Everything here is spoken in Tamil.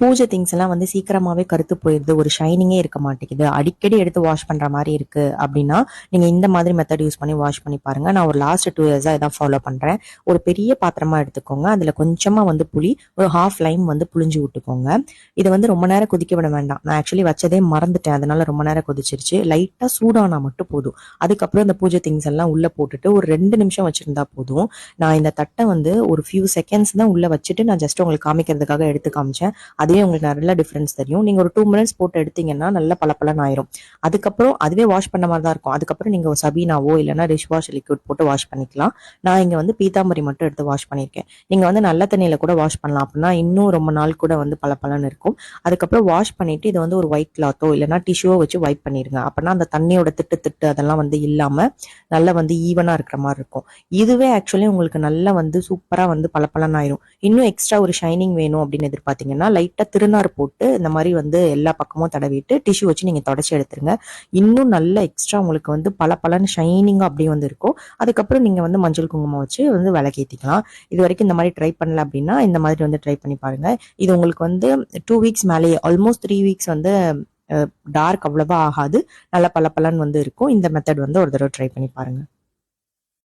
பூஜை திங்ஸ் எல்லாம் வந்து சீக்கிரமாவே கருத்து போயிடுது. ஒரு ஷைனிங்கே இருக்க மாட்டேங்குது. அடிக்கடி எடுத்து வாஷ் பண்ற மாதிரி இருக்கு அப்படின்னா நீங்க இந்த மாதிரி மெத்தட் யூஸ் பண்ணி வாஷ் பண்ணி பாருங்க. நான் ஒரு லாஸ்ட் டூ இயர்ஸா இதான் ஃபாலோ பண்றேன். ஒரு பெரிய பாத்திரமா எடுத்துக்கோங்க. அதுல கொஞ்சமா வந்து புளி ஒரு ஹாஃப் லைம் வந்து புளிஞ்சு விட்டுக்கோங்க. இதை வந்து ரொம்ப நேரம் கொதிக்க விட வேண்டாம். நான் ஆக்சுவலி வச்சதே மறந்துட்டேன். அதனால ரொம்ப நேரம் கொதிச்சிருச்சு. லைட்டா சூடானா மட்டும் போதும். அதுக்கப்புறம் இந்த பூஜை திங்ஸ் எல்லாம் உள்ள போட்டுட்டு ஒரு ரெண்டு நிமிஷம் வச்சிருந்தா போதும். நான் இந்த தட்டை வந்து ஒரு ஃபியூ செகண்ட்ஸ் தான் உள்ள வச்சுட்டு நான் ஜஸ்ட் உங்களுக்கு காமிக்கிறதுக்காக எடுத்து காமிச்சேன். அதுவே உங்களுக்கு நல்ல டிஃப்ரென்ஸ் தெரியும். நீங்கள் ஒரு டூ மினிட்ஸ் போட்டு எடுத்தீங்கன்னா நல்ல பளபளன்னு ஆயிரும். அதுக்கப்புறம் அதுவே வாஷ் பண்ண மாதிரி தான் இருக்கும். அதுக்கப்புறம் நீங்கள் ஒரு சபீனாவோ இல்லைனா டிஷ் வாஷ் லிக்விட் போட்டு வாஷ் பண்ணிக்கலாம். நான் இங்கே வந்து பீத்தாம்பரி மட்டும் எடுத்து வாஷ் பண்ணியிருக்கேன். நீங்கள் வந்து நல்ல தண்ணியில் கூட வாஷ் பண்ணலாம் அப்படின்னா இன்னும் ரொம்ப நாள் கூட வந்து பளபளன்னு இருக்கும். அதுக்கப்புறம் வாஷ் பண்ணிவிட்டு இதை வந்து ஒரு ஒயிட் கிளாத்தோ இல்லைனா டிஷ்யூவோ வச்சு வைப் பண்ணிடுங்க அப்படின்னா அந்த தண்ணியோட திட்டு திட்டு அதெல்லாம் வந்து இல்லாமல் நல்லா வந்து ஈவனாக இருக்கிற மாதிரி இருக்கும். இதுவே ஆக்சுவலி உங்களுக்கு நல்லா வந்து சூப்பராக வந்து பளபளன்னு ஆயிரும். இன்னும் எக்ஸ்ட்ரா ஒரு ஷைனிங் வேணும் அப்படின்னு எதிர்பார்த்தீங்கன்னா லைட்டாக திருநார் போட்டு இந்த மாதிரி வந்து எல்லா பக்கமும் தடவிட்டு டிஷ்யூ வச்சு நீங்கள் தொடச்சி எடுத்துருங்க. இன்னும் நல்ல எக்ஸ்ட்ரா உங்களுக்கு வந்து பல பலன்னு ஷைனிங்காக அப்படியே வந்து இருக்கும். அதுக்கப்புறம் நீங்கள் வந்து மஞ்சள் குங்குமம் வச்சு வந்து விளக்கேற்றிக்கலாம் இது வரைக்கும் இந்த மாதிரி ட்ரை பண்ணல அப்படின்னா இந்த மாதிரி வந்து ட்ரை பண்ணி பாருங்கள் இது உங்களுக்கு வந்து டூ வீக்ஸ் மேலேயே ஆல்மோஸ்ட் த்ரீ வீக்ஸ் வந்து டார்க் அவ்வளவா ஆகாது. நல்ல பல வந்து இருக்கும். இந்த மெத்தட் வந்து ஒரு தடவை ட்ரை பண்ணி பாருங்கள்